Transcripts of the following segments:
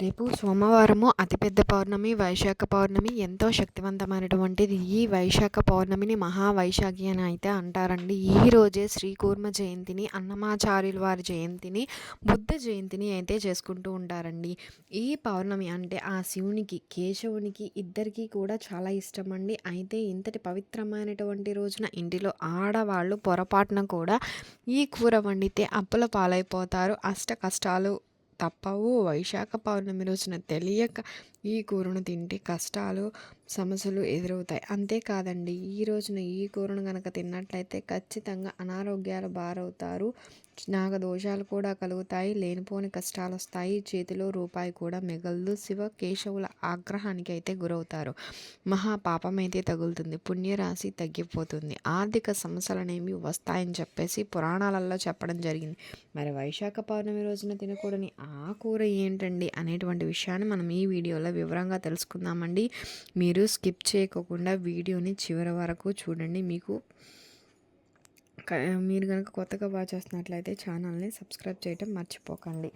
రేపు సోమవారము అతిపెద్ద పౌర్ణమి వైశాఖ పౌర్ణమి ఎంతో శక్తివంతమైనటువంటిది. ఈ వైశాఖ పౌర్ణమిని మహావైశాఖి అని అయితే అంటారండి. ఈ రోజే శ్రీకూర్మ జయంతిని అన్నమాచార్యుల వారి జయంతిని బుద్ధ జయంతిని అయితే చేసుకుంటూ ఉంటారండి. ఈ పౌర్ణమి అంటే ఆ శివునికి కేశవునికి ఇద్దరికీ కూడా చాలా ఇష్టం అండి అయితే ఇంతటి పవిత్రమైనటువంటి రోజున ఇంటిలో ఆడవాళ్ళు పొరపాటున కూడా ఈ కూర వండితే అప్పుల పాలైపోతారు. అష్ట కష్టాలు తప్పవు. వైశాఖ పౌర్ణమి రోజున తెలియక ఈ కూరను తింటే కష్టాలు సమస్యలు ఎదురవుతాయి. అంతేకాదండి ఈ రోజున ఈ కూరను కనుక తిన్నట్లయితే ఖచ్చితంగా అనారోగ్యాలు బారవుతారు. నాగదోషాలు కూడా కలుగుతాయి లేనిపోని కష్టాలు వస్తాయి. చేతిలో రూపాయి కూడా మిగలదు. శివ కేశవుల ఆగ్రహానికి అయితే గురవుతారు. మహా పాపం అయితే తగులుతుంది. పుణ్యరాశి తగ్గిపోతుంది. ఆర్థిక సమస్యలు అనేవి వస్తాయని చెప్పేసి పురాణాలలో చెప్పడం జరిగింది. మరి వైశాఖ పౌర్ణమి రోజున తినకూడని ఆ కూర ఏంటండి అనేటువంటి విషయాన్ని మనం ఈ వీడియోలో వివరంగా తెలుసుకుందామండి. మీరు స్కిప్ చేయకోకుండా వీడియోని చివరి వరకు చూడండి. మీకు మీరు కనుక కొత్తగా వాచ్ చేస్తున్నట్లయితే ఛానల్ని సబ్స్క్రైబ్ చేయటం మర్చిపోకండి.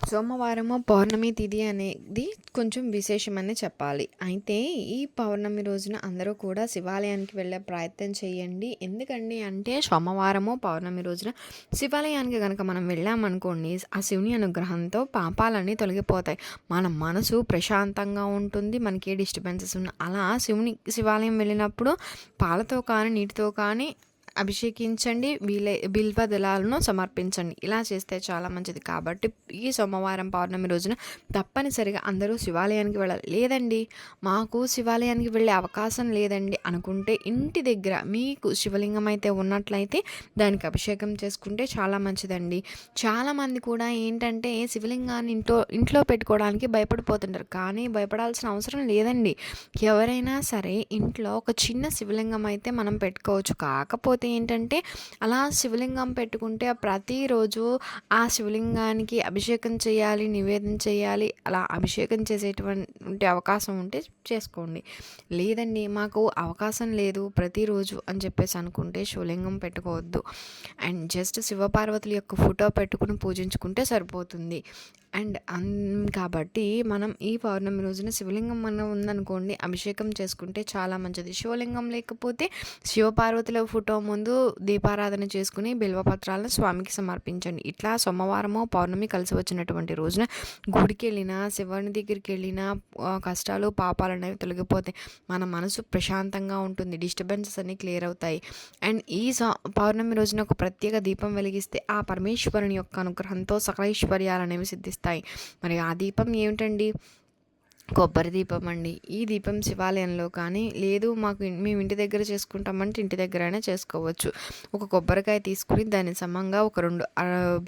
సోమవారము పౌర్ణమి తిథి అనేది కొంచెం విశేషమని చెప్పాలి. అయితే ఈ పౌర్ణమి రోజున అందరూ కూడా శివాలయానికి వెళ్ళే ప్రయత్నం చేయండి. ఎందుకండి అంటే సోమవారము పౌర్ణమి రోజున శివాలయానికి కనుక మనం వెళ్ళామనుకోండి ఆ శివుని అనుగ్రహంతో పాపాలన్నీ తొలగిపోతాయి. మన మనసు ప్రశాంతంగా ఉంటుంది మనకి ఏ డిస్టర్బెన్సెస్ ఉన్న. అలా శివుని శివాలయం వెళ్ళినప్పుడు పాలతో కానీ నీటితో కానీ అభిషేకించండి వీలే బిల్వ దళాలను సమర్పించండి. ఇలా చేస్తే చాలా మంచిది. కాబట్టి ఈ సోమవారం పౌర్ణమి రోజున తప్పనిసరిగా అందరూ శివాలయానికి వెళ్ళాలి. లేదండి మాకు శివాలయానికి వెళ్ళే అవకాశం లేదండి అనుకుంటే ఇంటి దగ్గర మీకు శివలింగం అయితే ఉన్నట్లయితే దానికి అభిషేకం చేసుకుంటే చాలా మంచిదండి. చాలామంది కూడా ఏంటంటే శివలింగాన్ని ఇంట్లో ఇంట్లో పెట్టుకోవడానికి భయపడిపోతుంటారు. కానీ భయపడాల్సిన అవసరం లేదండి. ఎవరైనా సరే ఇంట్లో ఒక చిన్న శివలింగం అయితే మనం పెట్టుకోవచ్చు. కాకపోతే ఏంటంటే అలా శివలింగం పెట్టుకుంటే ప్రతిరోజు ఆ శివలింగానికి అభిషేకం చేయాలి నివేదన చేయాలి అలా అభిషేకం చేసేటువంటి అవకాశం ఉంటే చేసుకోండి. లేదండి మాకు అవకాశం లేదు ప్రతిరోజు అని చెప్పేసి అనుకుంటే శివలింగం పెట్టుకోవద్దు. అండ్ జస్ట్ శివపార్వతుల యొక్క ఫోటో పెట్టుకుని పూజించుకుంటే సరిపోతుంది. అండ్ అన్ కాబట్టి మనం ఈ పౌర్ణమి రోజున శివలింగం మనం ఉందనుకోండి అభిషేకం చేసుకుంటే చాలా మంచిది. శివలింగం లేకపోతే శివపార్వతుల ఫోటో ముందు దీపారాధన చేసుకుని బిల్వపత్రాలను స్వామికి సమర్పించండి. ఇట్లా సోమవారమో పౌర్ణమి కలిసి వచ్చినటువంటి రోజున గుడికి వెళ్ళినా శివుని దగ్గరికి వెళ్ళినా కష్టాలు పాపాలను అనేవి తొలగిపోతాయి. మన మనసు ప్రశాంతంగా ఉంటుంది. డిస్టర్బెన్సెస్ అన్నీ క్లియర్ అవుతాయి. అండ్ ఈ పౌర్ణమి రోజున ఒక ప్రత్యేక దీపం వెలిగిస్తే ఆ పరమేశ్వరుని యొక్క అనుగ్రహంతో సకలైశ్వర్యాలు అనేవి సిద్ధిస్తాయి. మరి ఆ దీపం ఏమిటండి? కొబ్బరి దీపం అండి. ఈ దీపం శివాలయంలో కానీ లేదు మాకు మేము ఇంటి దగ్గర చేసుకుంటామంటే ఇంటి దగ్గరైనా చేసుకోవచ్చు. ఒక కొబ్బరికాయ తీసుకుని దాన్ని సమంగా ఒక రెండు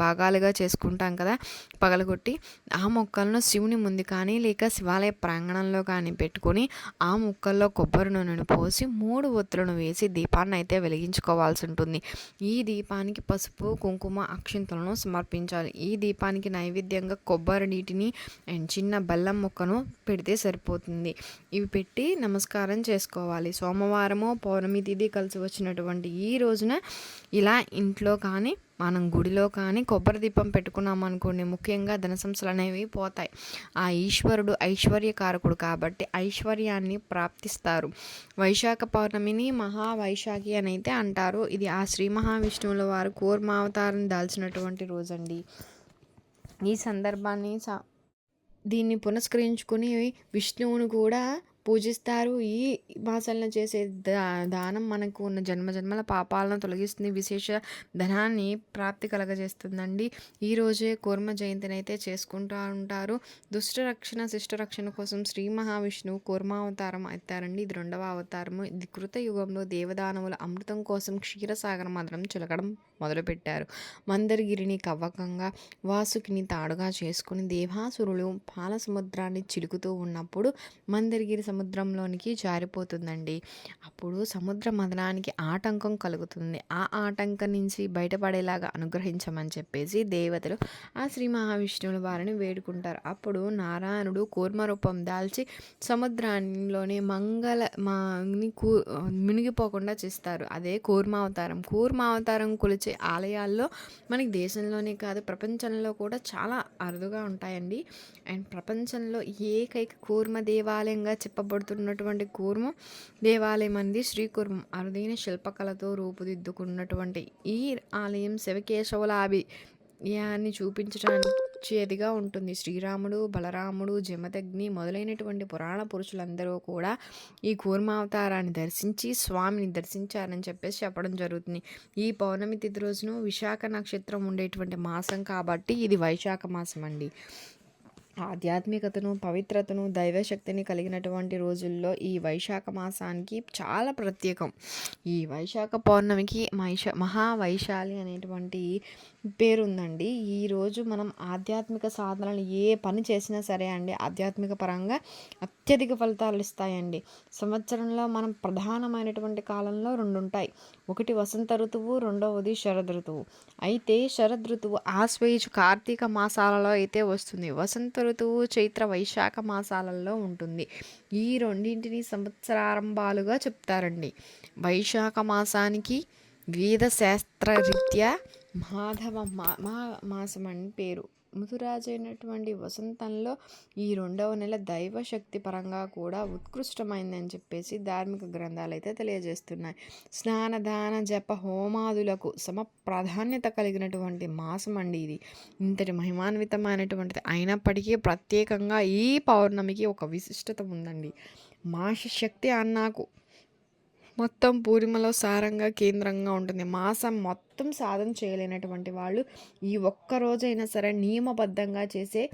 భాగాలుగా చేసుకుంటాం కదా పగలగొట్టి ఆ మొక్కలను శివుని ముందు కానీ లేక శివాలయ ప్రాంగణంలో కానీ పెట్టుకొని ఆ మొక్కల్లో కొబ్బరి నూనెను పోసి మూడు ఒత్తులను వేసి దీపాన్ని అయితే వెలిగించుకోవాల్సి ఉంటుంది. ఈ దీపానికి పసుపు కుంకుమ అక్షింతలను సమర్పించాలి. ఈ దీపానికి నైవేద్యంగా కొబ్బరి నీటిని అండ్ చిన్న బెల్లం మొక్కను పెడితే సరిపోతుంది. ఇవి పెట్టి నమస్కారం చేసుకోవాలి. సోమవారము పౌర్ణమి తిథి కలిసి వచ్చినటువంటి ఈ రోజున ఇలా ఇంట్లో కానీ మనం గుడిలో కానీ కొబ్బరి దీపం పెట్టుకున్నాం అనుకోండి ముఖ్యంగా ధనసంస్థలు అనేవి పోతాయి. ఆ ఈశ్వరుడు ఐశ్వర్యకారకుడు కాబట్టి ఐశ్వర్యాన్ని ప్రాప్తిస్తారు. వైశాఖ పౌర్ణమిని మహావైశాఖి అని అయితే అంటారు. ఇది ఆ శ్రీ మహావిష్ణువుల వారు కూర్మావతారం దాల్చినటువంటి రోజండి. ఈ సందర్భాన్ని దీన్ని పునస్కరించుకుని విష్ణువును కూడా పూజిస్తారు. ఈ భాషలను చేసే దా దానం మనకు ఉన్న జన్మ జన్మల పాపాలను తొలగిస్తుంది. విశేష ధనాన్ని ప్రాప్తి కలగజేస్తుందండి. ఈరోజే కూర్మ జయంతిని అయితే చేసుకుంటూ ఉంటారు. దుష్ట రక్షణ శిష్ట రక్షణ కోసం శ్రీ మహావిష్ణువు కూర్మావతారం ఎత్తారండి. ఇది రెండవ అవతారము. ఇది కృత యుగంలో దేవదానవుల అమృతం కోసం క్షీరసాగర మదనం చిలకడం మొదలుపెట్టారు. మందరగిరిని కవ్వకంగా వాసుకిని తాడుగా చేసుకుని దేవాసురులు పాల సముద్రాన్ని చిలుకుతూ ఉన్నప్పుడు మందరగిరి సముద్రంలోనికి జారిపోతుందండి. అప్పుడు సముద్ర మదనానికి ఆటంకం కలుగుతుంది. ఆ ఆటంకం నుంచి బయటపడేలాగా అనుగ్రహించమని చెప్పేసి దేవతలు ఆ శ్రీ మహావిష్ణువుల వారిని వేడుకుంటారు. అప్పుడు నారాయణుడు కూర్మ రూపం దాల్చి సముద్రంలోని మంగళ మాని కూ మునిగిపోకుండా చేస్తారు. అదే కూర్మావతారం కూర్మావతారం కొలిచే ఆలయాల్లో మనకి దేశంలోనే కాదు ప్రపంచంలో కూడా చాలా అరుదుగా ఉంటాయండి. అండ్ ప్రపంచంలో ఏకైక కూర్మ దేవాలయంగా చెప్పబడుతున్నటువంటి కూర్మ దేవాలయం అంది శ్రీకూర్మం అరుదైన శిల్పకళతో రూపుదిద్దుకున్నటువంటి ఈ ఆలయం శివకేశవులాభి యాన్ని చూపించడానికిగా ఉంటుంది. శ్రీరాముడు బలరాముడు జమదగ్ని మొదలైనటువంటి పురాణ పురుషులందరూ కూడా ఈ కూర్మావతారాన్ని దర్శించి స్వామిని దర్శించారని చెప్పేసి చెప్పడం జరుగుతుంది. ఈ పౌర్ణమి తిథి రోజును విశాఖ నక్షత్రం ఉండేటువంటి మాసం కాబట్టి ఇది వైశాఖ మాసం అండి ఆధ్యాత్మికతను పవిత్రతను దైవశక్తిని కలిగినటువంటి రోజుల్లో ఈ వైశాఖ మాసానికి చాలా ప్రత్యేకం. ఈ వైశాఖ పౌర్ణమికి మైష మహావైశాలి అనేటువంటి పేరు ఉందండి ఈరోజు మనం ఆధ్యాత్మిక సాధనలు ఏ పని చేసినా సరే అండి ఆధ్యాత్మిక పరంగా అత్యధిక ఫలితాలు ఇస్తాయండి. సంవత్సరంలో మనం ప్రధానమైనటువంటి కాలంలో రెండు ఉంటాయి ఒకటి వసంత ఋతువు రెండవది శరద్ ఋతువు. అయితే శరద్ ఋతువు ఆశ్వయుజు కార్తీక మాసాలలో అయితే వస్తుంది. వసంత ఋతువు చైత్ర వైశాఖ మాసాలలో ఉంటుంది. ఈ రెండింటిని సంవత్సరారంభాలుగా చెప్తారండి. వైశాఖ మాసానికి వేద శాస్త్రరీత్యా మాధవ మా మాసం అని పేరు. ముతురాజైనటువంటి వసంతంలో ఈ రెండవ నెల దైవశక్తి పరంగా కూడా ఉత్కృష్టమైందని చెప్పేసి ధార్మిక గ్రంథాలు అయితే తెలియజేస్తున్నాయి స్నానదాన జప హోమాదులకు సమ ప్రాధాన్యత కలిగినటువంటి మాసం అండి ఇది. ఇంతటి మహిమాన్వితమైనటువంటిది అయినప్పటికీ ప్రత్యేకంగా ఈ పౌర్ణమికి ఒక విశిష్టత ఉందండి. మాష శక్తి అన్నాకు మొత్తం పూర్ణిమలో సారంగా కేంద్రంగా ఉంటుంది. మాసం మొత్తం సాధన చేయలేనటువంటి వాళ్ళు ఈ ఒక్క రోజైనా సరే నియమబద్ధంగా చేసే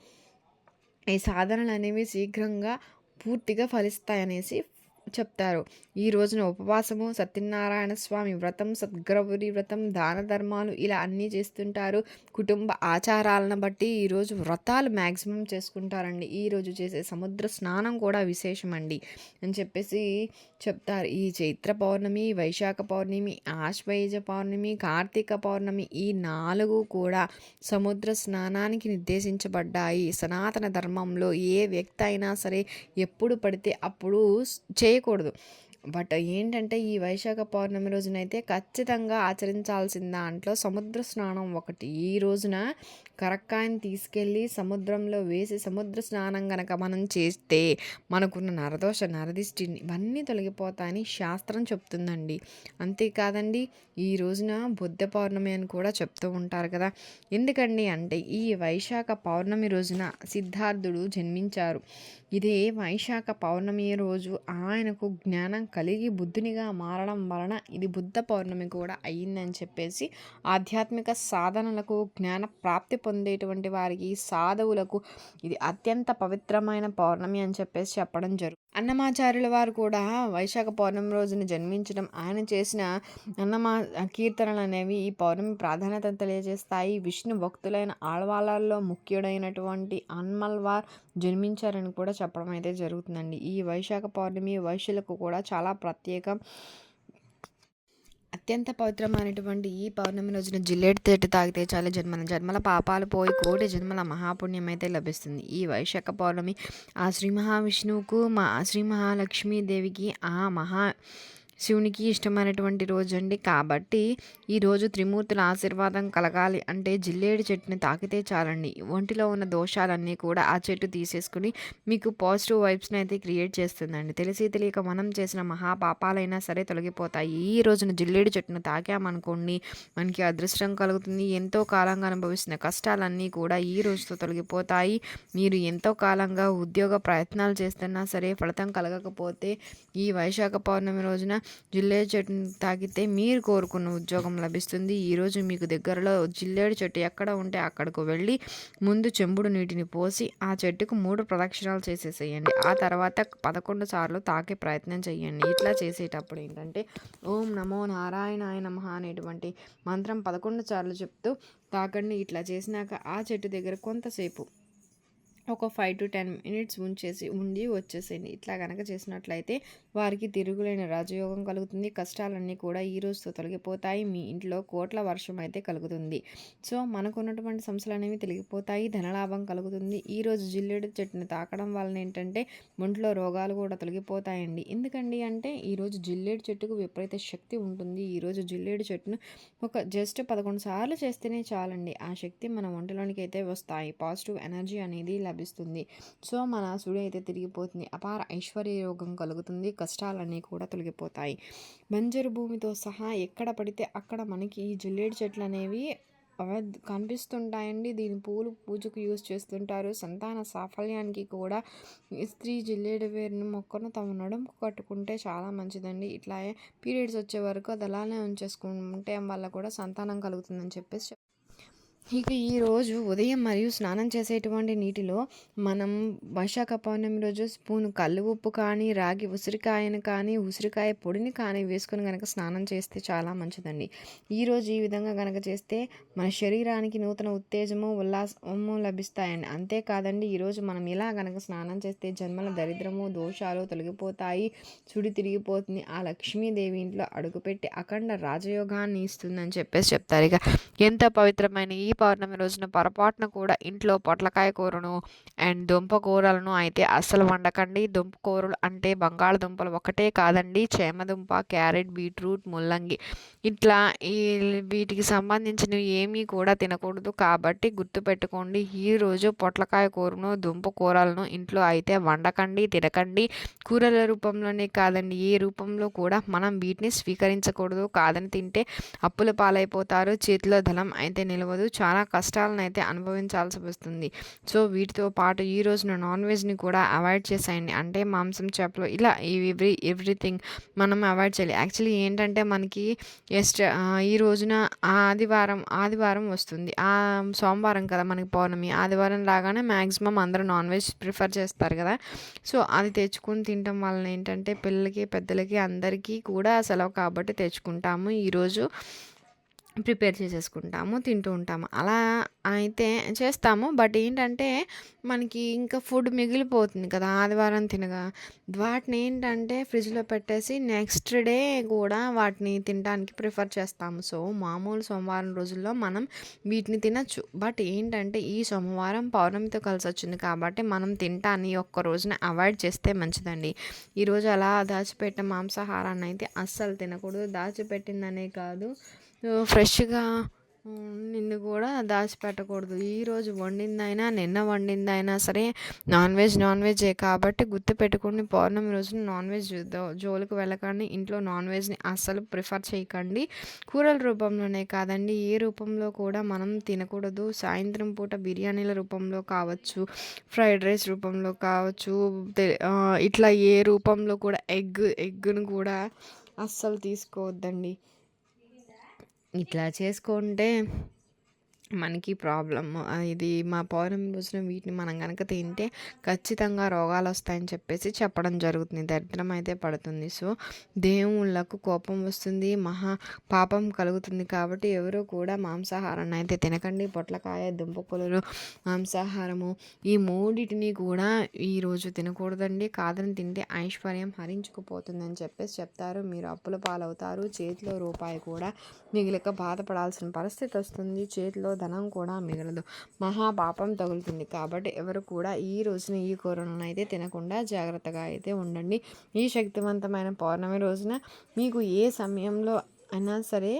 ఈ సాధనలు అనేవి శీఘ్రంగా పూర్తిగా ఫలిస్తాయనేసి చెప్తారు. ఈ రోజున ఉపవాసము సత్యనారాయణ స్వామి వ్రతం సద్గౌరి వ్రతం దాన ధర్మాలు ఇలా అన్నీ చేస్తుంటారు. కుటుంబ ఆచారాలను బట్టి ఈరోజు వ్రతాలు మ్యాక్సిమం చేసుకుంటారండి. ఈరోజు చేసే సముద్ర స్నానం కూడా విశేషమండి అని చెప్పేసి చెప్తారు. ఈ చైత్ర పౌర్ణమి వైశాఖ పౌర్ణమి ఆశ్వయుజ పౌర్ణమి కార్తీక పౌర్ణమి ఈ నాలుగు కూడా సముద్ర స్నానానికి నిర్దేశించబడ్డాయి. సనాతన ధర్మంలో ఏ వ్యక్తి అయినా సరే ఎప్పుడు పడితే అప్పుడు చేయకూడదు. బట్ ఏంటంటే ఈ వైశాఖ పౌర్ణమి రోజునైతే ఖచ్చితంగా ఆచరించాల్సిన దాంట్లో సముద్ర స్నానం ఒకటి. ఈ రోజున కరక్కాయని తీసుకెళ్ళి సముద్రంలో వేసి సముద్ర స్నానం కనుక మనం చేస్తే మనకున్న నరదోష నరదిష్టి ఇవన్నీ తొలగిపోతాయని శాస్త్రం చెప్తుందండి. అంతేకాదండి ఈ రోజున బుద్ధ పౌర్ణమి అని కూడా చెప్తూ ఉంటారు కదా. ఎందుకండి అంటే ఈ వైశాఖ పౌర్ణమి రోజున సిద్ధార్థుడు జన్మించారు. ఇదే వైశాఖ పౌర్ణమి రోజు ఆయనకు జ్ఞానం కలిగి బుద్ధునిగా మారడం వలన ఇది బుద్ధ పౌర్ణమి కూడా అయ్యిందని చెప్పేసి ఆధ్యాత్మిక సాధనలకు జ్ఞాన ప్రాప్తి పొందేటువంటి వారికి సాధువులకు ఇది అత్యంత పవిత్రమైన పౌర్ణమి అని చెప్పేసి చెప్పడం జరుగుతుంది అన్నమాచార్యుల వారు కూడా వైశాఖ పౌర్ణమి రోజున జన్మించడం ఆయన చేసిన అన్నమా కీర్తనలు అనేవి ఈ పౌర్ణమి ప్రాధాన్యతను తెలియజేస్తాయి. విష్ణు భక్తులైన ఆడవాళ్ళల్లో ముఖ్యుడైనటువంటి అన్మల్వార్ జన్మించారని కూడా చెప్పడం అయితే జరుగుతుందండి. ఈ వైశాఖ పౌర్ణమి వైశ్యులకు కూడా చాలా ప్రత్యేకం. అత్యంత పవిత్రమైనటువంటి ఈ పౌర్ణమి రోజున జిల్లేడు తేట తాగితే చాలా జన్మల జన్మల పాపాలు పోయి కోటి జన్మల మహాపుణ్యం అయితే లభిస్తుంది. ఈ వైశాఖ పౌర్ణమి ఆ శ్రీ మహావిష్ణువుకు మా శ్రీ మహాలక్ష్మీదేవికి ఆ మహా శివునికి ఇష్టమైనటువంటి రోజు అండి కాబట్టి ఈరోజు త్రిమూర్తుల ఆశీర్వాదం కలగాలి అంటే జిల్లేడు చెట్టుని తాకితే చాలండి. ఒంటిలో ఉన్న దోషాలన్నీ కూడా ఆ చెట్టు తీసేసుకుని మీకు పాజిటివ్ వైబ్స్ని అయితే క్రియేట్ చేస్తుందండి. తెలిసి తెలియక మనం చేసిన మహాపాపాలైనా సరే తొలగిపోతాయి. ఈ రోజున జిల్లేడు చెట్టును తాకామనుకోండి మనకి అదృష్టం కలుగుతుంది. ఎంతో కాలంగా అనుభవిస్తున్న కష్టాలన్నీ కూడా ఈ రోజుతో తొలగిపోతాయి. మీరు ఎంతో కాలంగా ఉద్యోగ ప్రయత్నాలు చేస్తున్నా సరే ఫలితం కలగకపోతే ఈ వైశాఖ పౌర్ణమి రోజున జిల్లేడు చెట్టును తాకితే మీరు కోరుకున్న ఉద్యోగం లభిస్తుంది. ఈరోజు మీకు దగ్గరలో జిల్లేడు చెట్టు ఎక్కడ ఉంటే అక్కడకు వెళ్ళి ముందు చెంబుడు నీటిని పోసి ఆ చెట్టుకు మూడు ప్రదక్షిణాలు చేసేసేయండి. ఆ తర్వాత పదకొండు సార్లు తాకే ప్రయత్నం చేయండి ఇట్లా చేసేటప్పుడు ఏంటంటే ఓం నమో నారాయణాయ నమ అనేటువంటి మంత్రం పదకొండు సార్లు చెప్తూ తాకండి. ఇట్లా చేసినాక ఆ చెట్టు దగ్గర కొంతసేపు ఒక ఫైవ్ టు టెన్ మినిట్స్ ఉంచేసి ఉండి వచ్చేసేయండి. ఇట్లా కనుక చేసినట్లయితే వారికి తిరుగులేని రాజయోగం కలుగుతుంది. కష్టాలన్నీ కూడా ఈ రోజుతో తొలగిపోతాయి. మీ ఇంట్లో కోట్ల వర్షం అయితే కలుగుతుంది. సో మనకు ఉన్నటువంటి సమస్యలు అనేవి తొలగిపోతాయి. ధనలాభం కలుగుతుంది. ఈ రోజు జిల్లేడు చెట్టుని తాకడం వలన ఏంటంటే ఒంట్లో రోగాలు కూడా తొలగిపోతాయండి. ఎందుకండి అంటే ఈరోజు జిల్లేడు చెట్టుకు విపరీత శక్తి ఉంటుంది. ఈరోజు జిల్లేడు చెట్టును ఒక జస్ట్ పదకొండు సార్లు చేస్తేనే చాలండి. ఆ శక్తి మన ఒంటిలోనికి అయితే వస్తాయి. పాజిటివ్ ఎనర్జీ అనేది లభిస్తుంది. సో మన సుడి అయితే తిరిగిపోతుంది. అపార ఐశ్వర్య యోగం కలుగుతుంది. కష్టాలన్నీ కూడా తొలగిపోతాయి. బంజరు భూమితో సహా ఎక్కడ పడితే అక్కడ మనకి ఈ జిల్లేడు చెట్లు అనేవి కనిపిస్తుంటాయండి. దీని పూలు పూజకు యూజ్ చేస్తుంటారు. సంతాన సాఫల్యానికి కూడా స్త్రీ జిల్లేడు వేరుని మొక్కను తమ నడుము కట్టుకుంటే చాలా మంచిదండి. ఇట్లా పీరియడ్స్ వచ్చే వరకు అది అలానే ఉంచేసుకుంటే వల్ల కూడా సంతానం కలుగుతుందని చెప్పేసి ఇక ఈరోజు ఉదయం మరియు స్నానం చేసేటువంటి నీటిలో మనం వైశాఖ పౌర్ణమి రోజు స్పూన్ కళ్ళు ఉప్పు కానీ రాగి ఉసిరికాయను కానీ ఉసిరికాయ పొడిని కానీ వేసుకొని కనుక స్నానం చేస్తే చాలా మంచిదండి. ఈరోజు ఈ విధంగా కనుక చేస్తే మన శరీరానికి నూతన ఉత్తేజము ఉల్లాసము లభిస్తాయండి. అంతేకాదండి ఈరోజు మనం ఇలా కనుక స్నానం చేస్తే జన్మల దరిద్రము దోషాలు తొలగిపోతాయి చుడి తిరిగిపోతుంది. ఆ లక్ష్మీదేవి ఇంట్లో అడుగుపెట్టి అఖండ రాజయోగాన్ని ఇస్తుందని చెప్పేసి చెప్తారు. ఇక ఎంత పవిత్రమైన ఈ పౌర్ణమి రోజున పొరపాటున కూడా ఇంట్లో పొట్లకాయ కూరను అండ్ దుంప కూరలను అయితే అస్సలు వండకండి. దుంప కూరలు అంటే బంగాళదుంపలు ఒకటే కాదండి చేమదుంప క్యారెట్ బీట్రూట్ ముల్లంగి. ఇట్లా ఈ వీటికి సంబంధించినవి ఏమీ కూడా తినకూడదు. కాబట్టి గుర్తుపెట్టుకోండి ఈరోజు పొట్లకాయ కూరను దుంప కూరలను ఇంట్లో అయితే వండకండి తినకండి. కూరల రూపంలోనే కాదండి ఏ రూపంలో కూడా మనం వీటిని స్వీకరించకూడదు. కాదని తింటే అప్పుల పాలైపోతారు చేతిలో ధనం అయితే నిలవదు. చాలా కష్టాలను అయితే అనుభవించాల్సి వస్తుంది. సో వీటితో పాటు ఈ రోజున నాన్ వెజ్ని కూడా అవాయిడ్ చేసేయండి. అంటే మాంసం చేపలు ఇలా ఎవ్రీ ఎవ్రీథింగ్ మనం అవాయిడ్ చేయాలి. యాక్చువల్లీ ఏంటంటే మనకి ఎస్ట్ ఈ రోజున ఆదివారం ఆదివారం వస్తుంది. ఆ సోమవారం కదా మనకి పౌర్ణమి. ఆదివారం లాగానే మ్యాక్సిమం అందరూ నాన్ వెజ్ ప్రిఫర్ చేస్తారు కదా. సో అది తెచ్చుకుని తినటం వలన ఏంటంటే పిల్లలకి పెద్దలకి అందరికీ కూడా సెలవు కాబట్టి తెచ్చుకుంటాము. ఈరోజు ప్రిపేర్ చేసేసుకుంటాము తింటూ ఉంటాము. అలా అయితే చేస్తాము. బట్ ఏంటంటే మనకి ఇంకా ఫుడ్ మిగిలిపోతుంది కదా ఆదివారం తినగా. వాటిని ఏంటంటే ఫ్రిడ్జ్లో పెట్టేసి నెక్స్ట్ డే కూడా వాటిని తినడానికి ప్రిఫర్ చేస్తాము. సో మామూలు సోమవారం రోజుల్లో మనం వీటిని తినచ్చు. బట్ ఏంటంటే ఈ సోమవారం పౌర్ణమితో కలిసి వచ్చింది కాబట్టి మనం తింటాన్ని ఒక్క రోజున అవాయిడ్ చేస్తే మంచిదండి. ఈరోజు అలా దాచిపెట్టిన మాంసాహారాన్ని అయితే అస్సలు తినకూడదు. దాచిపెట్టిందనే కాదు. ఫ్రెష్గా నిన్ను కూడా దాచిపెట్టకూడదు. ఈరోజు వండిందైనా నిన్న వండిందైనా సరే నాన్ వెజ్ నాన్ వెజే కాబట్టి గుర్తు పెట్టుకుని పౌర్ణమి రోజున నాన్ వెజ్ జోలికి వెళ్ళకండి. ఇంట్లో నాన్ వెజ్ని అస్సలు ప్రిఫర్ చేయకండి. కూరల రూపంలోనే కాదండి ఏ రూపంలో కూడా మనం తినకూడదు. సాయంత్రం పూట బిర్యానీల రూపంలో కావచ్చు ఫ్రైడ్ రైస్ రూపంలో కావచ్చు ఇట్లా ఏ రూపంలో కూడా ఎగ్ ఎగ్ను కూడా అస్సలు తీసుకోవద్దండి. ఇట్లా చేసుకుంటే మనకి ప్రాబ్లమ్. ఇది మా పౌర్ణమి రోజున వీటిని మనం కనుక తింటే ఖచ్చితంగా రోగాలు వస్తాయని చెప్పేసి చెప్పడం జరుగుతుంది. దరిద్రం అయితే పడుతుంది. సో దేవుళ్ళకు కోపం వస్తుంది మహా పాపం కలుగుతుంది కాబట్టి ఎవరు కూడా మాంసాహారాన్ని అయితే తినకండి. పొట్లకాయ దుంపకూలలు మాంసాహారము ఈ మూడింటిని కూడా ఈరోజు తినకూడదండి. కాదని తింటే ఐశ్వర్యం హరించుకుపోతుందని చెప్పేసి చెప్తారు. మీరు అప్పుల పాలవుతారు. చేతిలో రూపాయి కూడా మిగిలిక బాధపడాల్సిన పరిస్థితి వస్తుంది. చేతిలో ధనం కూడా మిగలదు. మహాపాపం తగులుతుంది. కాబట్టి ఎవరు కూడా ఈ రోజున ఈ కూరలను అయితే తినకుండా జాగ్రత్తగా అయితే ఉండండి. ఈ శక్తివంతమైన పౌర్ణమి రోజున మీకు ఏ సమయంలో అయినా సరే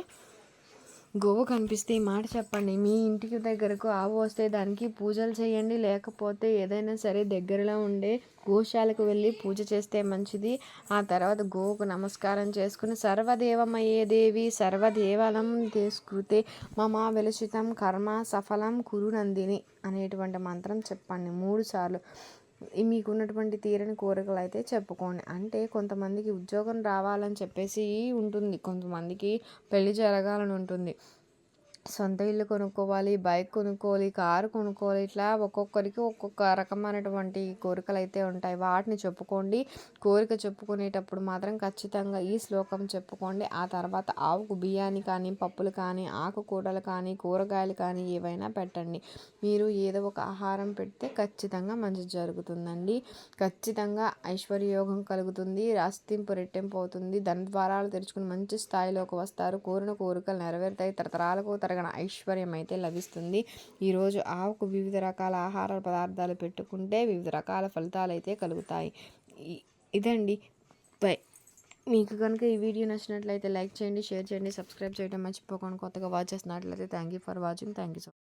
గోవు కనిపిస్తే ఈ మాట చెప్పండి. మీ ఇంటికి దగ్గరకు ఆవు వస్తే దానికి పూజలు చేయండి. లేకపోతే ఏదైనా సరే దగ్గరలో ఉండే గోశాలకు వెళ్ళి పూజ చేస్తే మంచిది. ఆ తర్వాత గోవుకు నమస్కారం చేసుకుని సర్వదేవమయ్యే దేవి సర్వదేవలం తీసుకృతే మమ విలసితం కర్మ సఫలం కురు నందిని అనేటువంటి మంత్రం చెప్పండి. మూడు సార్లు. మీకు ఉన్నటువంటి తీరని కోరికలు అయితే చెప్పుకోండి. అంటే కొంతమందికి ఉద్యోగం రావాలని చెప్పేసి ఉంటుంది. కొంతమందికి పెళ్ళి జరగాలని ఉంటుంది. సొంత ఇల్లు కొనుక్కోవాలి బైక్ కొనుక్కోవాలి కారు కొనుక్కోవాలి ఇట్లా ఒక్కొక్కరికి ఒక్కొక్క రకమైనటువంటి కోరికలు అయితే ఉంటాయి. వాటిని చెప్పుకోండి. కోరిక చెప్పుకునేటప్పుడు మాత్రం ఖచ్చితంగా ఈ శ్లోకం చెప్పుకోండి. ఆ తర్వాత ఆవుకు బియ్యాన్ని కానీ పప్పులు కానీ ఆకుకూరలు కానీ కూరగాయలు కానీ ఏవైనా పెట్టండి. మీరు ఏదో ఒక ఆహారం పెడితే ఖచ్చితంగా మంచి జరుగుతుందండి. ఖచ్చితంగా ఐశ్వర్యోగం కలుగుతుంది రాస్తింపు రెట్టింపు అవుతుంది. ధన ద్వారాలు తెరుచుకుని మంచి స్థాయిలోకి వస్తారు. కోరిన కోరికలు నెరవేరుతాయి. తరతరాలకు తర తరగన ఐశ్వర్యం అయితే లభిస్తుంది. ఈరోజు ఆవుకు వివిధ రకాల ఆహార పదార్థాలు పెట్టుకుంటే వివిధ రకాల ఫలితాలు అయితే కలుగుతాయి. ఇదండి. బై. మీకు కనుక ఈ వీడియో నచ్చినట్లయితే లైక్ చేయండి షేర్ చేయండి సబ్స్క్రైబ్ చేయడం మర్చిపోకుండా కొత్తగా వాచ్ చేసినట్లయితే thank you for watching thank you so